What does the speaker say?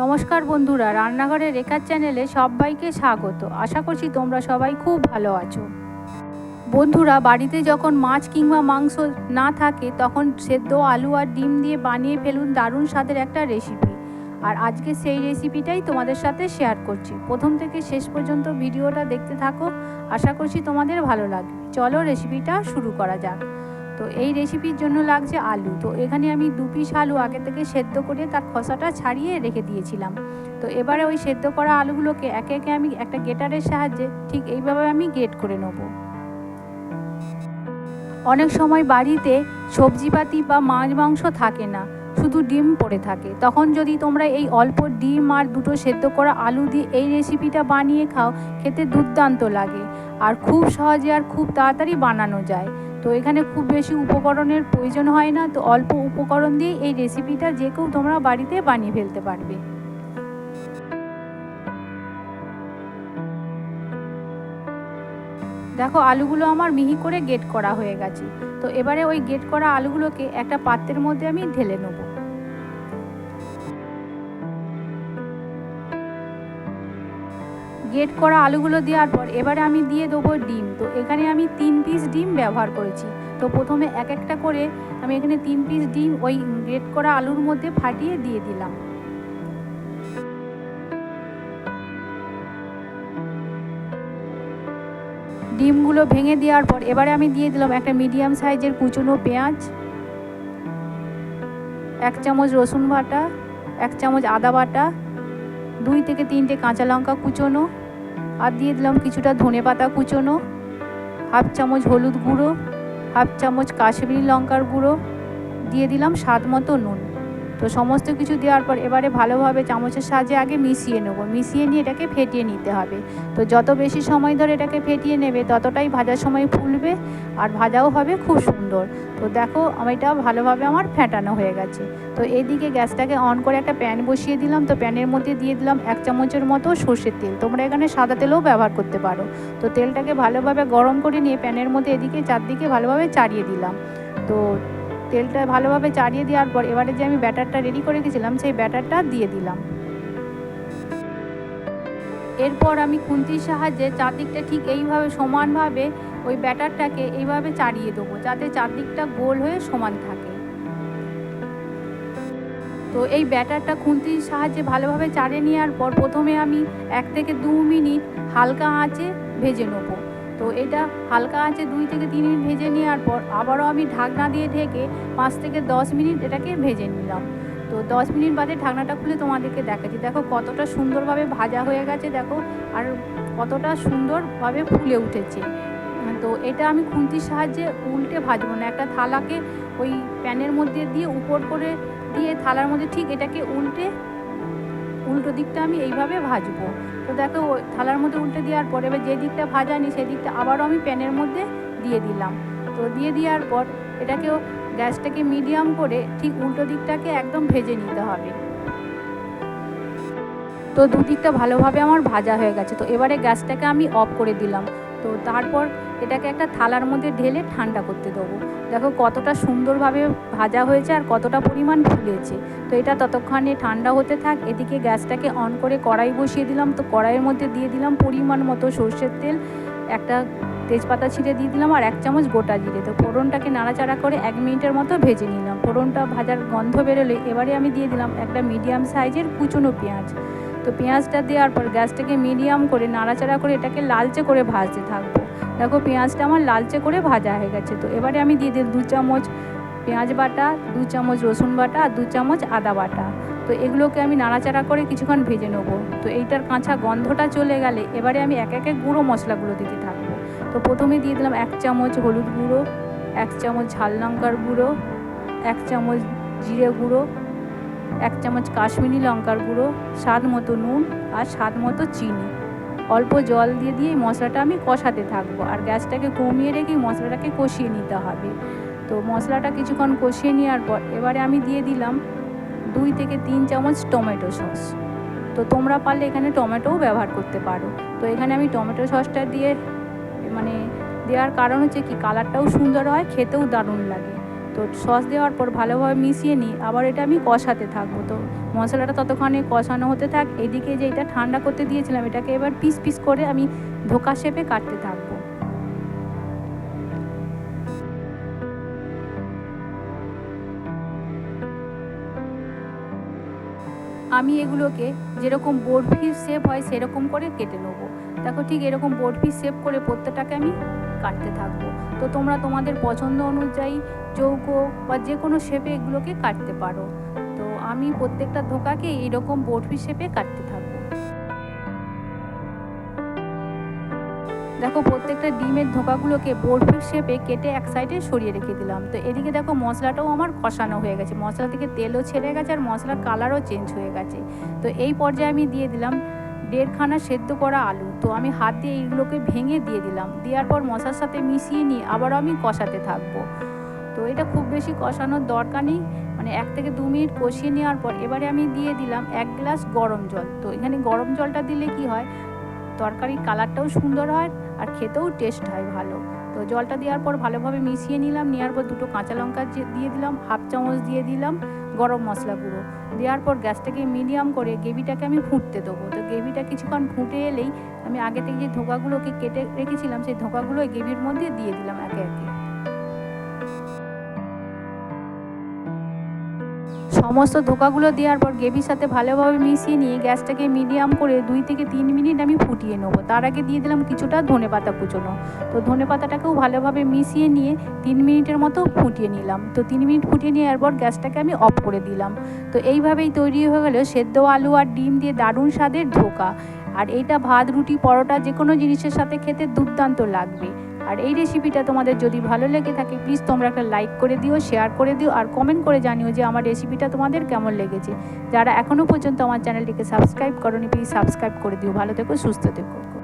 নমস্কার বন্ধুরা, রান্নাঘরের রেখার চ্যানেলে সবাইকে স্বাগত। আশা করছি তোমরা সবাই খুব ভালো আছো। বন্ধুরা, বাড়িতে যখন মাছ কিংবা মাংস না থাকে, তখন সেদ্ধ আলু আর ডিম দিয়ে বানিয়ে ফেলুন দারুণ স্বাদের একটা রেসিপি আর আজকে সেই রেসিপিটাই তোমাদের সাথে শেয়ার করছি। প্রথম থেকে শেষ পর্যন্ত ভিডিওটা দেখতে থাকো। আশা করছি তোমাদের ভালো লাগবে। চলো রেসিপিটা শুরু করা যাক। তো এই রেসিপির জন্য লাগছে আলু। তো এখানে আমি দু পিস আলু আগে থেকে সেদ্ধ করে তার খোসাটা ছাড়িয়ে রেখে দিয়েছিলাম। তো এবারে ওই সেদ্ধ করা আলুগুলোকে একে একে আমি একটা গেটারের সাহায্যে ঠিক এইভাবে আমি গেট করে নেব। অনেক সময় বাড়িতে সবজিপাতি বা মাছ মাংস থাকে না, শুধু ডিম পড়ে থাকে। তখন যদি তোমরা এই অল্প ডিম আর দুটো সেদ্ধ করা আলু দিয়ে এই রেসিপিটা বানিয়ে খাও, খেতে দুর্দান্ত লাগে। আর খুব সহজে আর খুব তাড়াতাড়ি বানানো যায়। তো এখানে খুব বেশি উপকরণের প্রয়োজন হয় না। তো অল্প উপকরণ দিয়ে এই রেসিপিটা যে কেউ তোমরা বাড়িতে বানিয়ে ফেলতে পারবে। দেখো, আলুগুলো আমার মিহি করে গেট করা হয়ে গেছে। তো এবারে ওই গেট করা আলুগুলোকে একটা পাত্রের মধ্যে আমি ঢেলে নেব। গেট করা আলুগুলো দেওয়ার পর এবারে আমি দিয়ে দেবো ডিম। তো এখানে আমি তিন পিস ডিম ব্যবহার করেছি। তো প্রথমে এক একটা করে আমি এখানে তিন পিস ডিম ওই গ্রেট করা আলুর মধ্যে ফাটিয়ে দিয়ে দিলাম। ডিমগুলো ভেঙে দেওয়ার পর এবারে আমি দিয়ে দিলাম একটা মিডিয়াম সাইজের কুচনো পেঁয়াজ, এক চামচ রসুন বাটা, এক চামচ আদা বাটা, দুই থেকে তিনটে কাঁচা লঙ্কা কুচোনো আর দিয়ে দিলাম কিছুটা ধনে পাতা কুচোনো, হাফ চামচ হলুদ গুঁড়ো, হাফ চামচ কাশ্মীরি লঙ্কার গুঁড়ো, দিয়ে দিলাম স্বাদ মতো নুন। তো সমস্ত কিছু দেওয়ার পর এবারে ভালোভাবে চামচের সাহায্যে আগে মিশিয়ে নেব। মিশিয়ে নিয়ে এটাকে ফেটিয়ে নিতে হবে। তো যত বেশি সময় ধরে এটাকে ফেটিয়ে নেবে, ততটাই ভাজার সময় ফুলবে আর ভাজাও হবে খুব সুন্দর। তো দেখো, এটা ভালোভাবে আমার ফেটানো হয়ে গেছে। তো এইদিকে গ্যাসটাকে অন করে একটা প্যান বসিয়ে দিলাম। তো প্যানের মধ্যে দিয়ে দিলাম এক চামচের মতো সর্ষের তেল। তোমরা এখানে সাদা তেলও ব্যবহার করতে পারো। তো তেলটাকে ভালোভাবে গরম করে নিয়ে প্যানের মধ্যে এদিকে চারদিকে ভালোভাবে চাড়িয়ে দিলাম। তো তেলটা ভালোভাবে চাড়িয়ে দেওয়ার পর এবারে যে আমি ব্যাটারটা রেডি করে গেছিলাম সেই ব্যাটারটা দিয়ে দিলাম। এরপর আমি খুন্তির সাহায্যে চারদিকটা ঠিক এইভাবে সমানভাবে ওই ব্যাটারটাকে এইভাবে চাড়িয়ে দেবো, যাতে চারদিকটা গোল হয়ে সমান থাকে। তো এই ব্যাটারটা খুন্তির সাহায্যে ভালোভাবে চাড়িয়ে নেওয়ার পর প্রথমে আমি এক থেকে দু মিনিট হালকা আঁচে ভেজে নেব। তো এটা হালকা আঁচে দুই থেকে তিন মিনিট ভেজে নেওয়ার পর আবারও আমি ঢাকনা দিয়ে ঢেকে পাঁচ থেকে দশ মিনিট এটাকে ভেজে নিলাম। তো দশ মিনিট বাদে ঢাকনাটা খুলে তোমাদেরকে দেখাচ্ছি। দেখো কতটা সুন্দরভাবে ভাজা হয়ে গেছে, দেখো, আর কতটা সুন্দরভাবে ফুলে উঠেছে। তো এটা আমি খুন্তির সাহায্যে উল্টে ভাজবো না, একটা থালাকে ওই প্যানের মধ্যে দিয়ে উপর করে দিয়ে থালার মধ্যে ঠিক এটাকে উল্টে উল্টো দিকটা আমি এইভাবে ভাজবো। তো দেখো থালার মধ্যে উল্টে দেওয়ার পর এবার যে দিকটা ভাজানি সেই দিকটা আবারও আমি প্যানের মধ্যে দিয়ে দিলাম। তো দিয়ে দেওয়ার পর এটাকেও গ্যাসটাকে মিডিয়াম করে ঠিক উল্টো দিকটাকে একদম ভেজে নিতে হবে। তো দুদিকটা ভালোভাবে আমার ভাজা হয়ে গেছে। তো এবারে গ্যাসটাকে আমি অফ করে দিলাম। তো তারপর এটাকে একটা থালার মধ্যে ঢেলে ঠান্ডা করতে দেবো। দেখো কতটা সুন্দরভাবে ভাজা হয়েছে আর কতটা পরিমাণ ফুলেছে। তো এটা ততক্ষণে ঠান্ডা হতে থাক, এদিকে গ্যাসটাকে অন করে কড়াই বসিয়ে দিলাম। তো কড়াইয়ের মধ্যে দিয়ে দিলাম পরিমাণ মতো সর্ষের তেল, একটা তেজপাতা ছিঁড়ে দিয়ে দিলাম আর এক চামচ গোটা জিরে। তো ফোড়নটাকে নাড়াচাড়া করে এক মিনিটের মতো ভেজে নিলাম। ফোড়নটা ভাজার গন্ধ বেরোলে এবারে আমি দিয়ে দিলাম একটা মিডিয়াম সাইজের কুচনো পেঁয়াজ। তো পেঁয়াজটা দেওয়ার পর গ্যাসটাকে মিডিয়াম করে নাড়াচাড়া করে এটাকে লালচে করে ভাজতে থাকব। দেখো পেঁয়াজটা আমার লালচে করে ভাজা হয়ে গেছে। তো এবারে আমি দিয়ে দিই দু চামচ পেঁয়াজ বাটা, দু চামচ রসুন বাটা, আর দু চামচ আদা বাটা। তো এগুলোকে আমি নাড়াচাড়া করে কিছুক্ষণ ভেজে নেব। তো এইটার কাঁচা গন্ধটা চলে গেলে এবারে আমি এক একে গুঁড়ো মশলাগুলো দিতে থাকব। তো প্রথমে দিয়ে দিলাম এক চামচ হলুদ গুঁড়ো, এক চামচ ঝাল লঙ্কার গুঁড়ো, এক চামচ জিরে গুঁড়ো এক চামচ কাশ্মীরি লঙ্কার গুঁড়ো, স্বাদ মতো নুন আর স্বাদ মতো চিনি। অল্প জল দিয়ে দিয়ে মশলাটা আমি কষাতে থাকব আর গ্যাসটাকে কমিয়ে রেখে মশলাটাকে কষিয়ে নিতে হবে। তো মশলাটা কিছুক্ষণ কষিয়ে নেওয়ার পর এবারে আমি দিয়ে দিলাম দুই থেকে তিন চামচ টমেটো সস। তো তোমরা পারলে এখানে টমেটোও ব্যবহার করতে পারো। তো এখানে আমি টমেটো সসটা দিয়ে মানে দেওয়ার কারণ হচ্ছে কি, কালারটাও সুন্দর হয়, খেতেও দারুণ লাগে। তো সস দেওয়ার পর ভালোভাবে মিশিয়ে নিই, আবার এটা আমি কষাতে থাকব। তো মশলাটা ততক্ষণে কষানো হতে থাক। এদিকে যে এটা ঠান্ডা করতে দিয়েছিলাম, এটাকে এবার পিস পিস করে আমি ধোকা শেপে কাটতে থাকব। আমি এগুলোকে যেরকম বোর্ড বরফির শেপ হয়, সেরকম করে কেটে নেব। দেখো ঠিক এরকম বোর্ড বরফির শেপ করে প্রত্যেকটাকে আমি কাটতে থাকব। তো তোমরা তোমাদের পছন্দ অনুযায়ী চৌকো বা যে কোনো শেপে এগুলোকে কাটতে পারো। তো আমি প্রত্যেকটা ধোকাকে এইরকম বোর্ড বরফি শেপে কাটতে থাকব। দেখো, প্রত্যেকটা ডিমের ধোকাগুলোকে বরফির শেপে কেটে এক সাইডে সরিয়ে রেখে দিলাম। তো এদিকে দেখো, মশলাটাও আমার কষানো হয়ে গেছে। মশলা থেকে তেলও ছেড়ে গেছে আর মশলার কালারও চেঞ্জ হয়ে গেছে। তো এই পর্যায়ে আমি দিয়ে দিলাম দেড়খানা সেদ্ধ করা আলু। তো আমি হাত দিয়ে এইগুলোকে ভেঙে দিয়ে দিলাম। দেওয়ার পর মশলার সাথে মিশিয়ে নিয়ে আবারও আমি কষাতে থাকব। তো এটা খুব বেশি কষানোর দরকার নেই। মানে এক থেকে দু মিনিট কষিয়ে নেওয়ার পর এবারে আমি দিয়ে দিলাম এক গ্লাস গরম জল। তো এখানে গরম জলটা দিলে কি হয়? তরকারির কালারটাও সুন্দর হয় আর খেতেও টেস্ট হয় ভালো। তো জলটা দেওয়ার পর ভালোভাবে মিশিয়ে নিলাম, নেওয়ার পর দুটো কাঁচা লঙ্কা দিয়ে দিলাম, হাফ চামচ দিয়ে দিলাম গরম মশলা গুঁড়ো। দেওয়ার পর গ্যাসটাকে মিডিয়াম করে গ্রেভিটাকে আমি ফুটতে দেবো। তো গ্রেভিটা কিছুক্ষণ ফুটে এলেই আমি আগে থেকে যে ধোকাগুলোকে কেটে রেখেছিলাম, সেই ধোকাগুলো গ্রেভির মধ্যে দিয়ে দিলাম একে একে। সমস্ত ধোকাগুলো দেওয়ার পর গ্রেভির সাথে ভালোভাবে মিশিয়ে নিয়ে গ্যাসটাকে মিডিয়াম করে দুই থেকে তিন মিনিট আমি ফুটিয়ে নেব। তার আগে দিয়ে দিলাম কিছুটা ধনে পাতা কুচোনো। তো ধনে পাতাটাকেও ভালোভাবে মিশিয়ে নিয়ে তিন মিনিটের মতো ফুটিয়ে নিলাম। তো তিন মিনিট ফুটিয়ে নেওয়ার পর গ্যাসটাকে আমি অফ করে দিলাম। তো এইভাবেই তৈরি হয়ে গেল সেদ্ধ আলু আর ডিম দিয়ে দারুণ স্বাদের ধোকা। আর এইটা ভাত, রুটি, পরোটা যে কোনো জিনিসের সাথে খেতে দুর্দান্ত লাগবে। আর এই রেসিপিটা তোমাদের যদি ভালো লেগে থাকে প্লিজ তোমরা একটা লাইক করে দিও শেয়ার করে দিও, আর কমেন্ট করে জানিও যে আমার রেসিপিটা তোমাদের কেমন লেগেছে। যারা এখনও পর্যন্ত আমার চ্যানেলটিকে সাবস্ক্রাইব করনি প্লিজ সাবস্ক্রাইব করে দিও। ভালো থেকো, সুস্থ থেকো।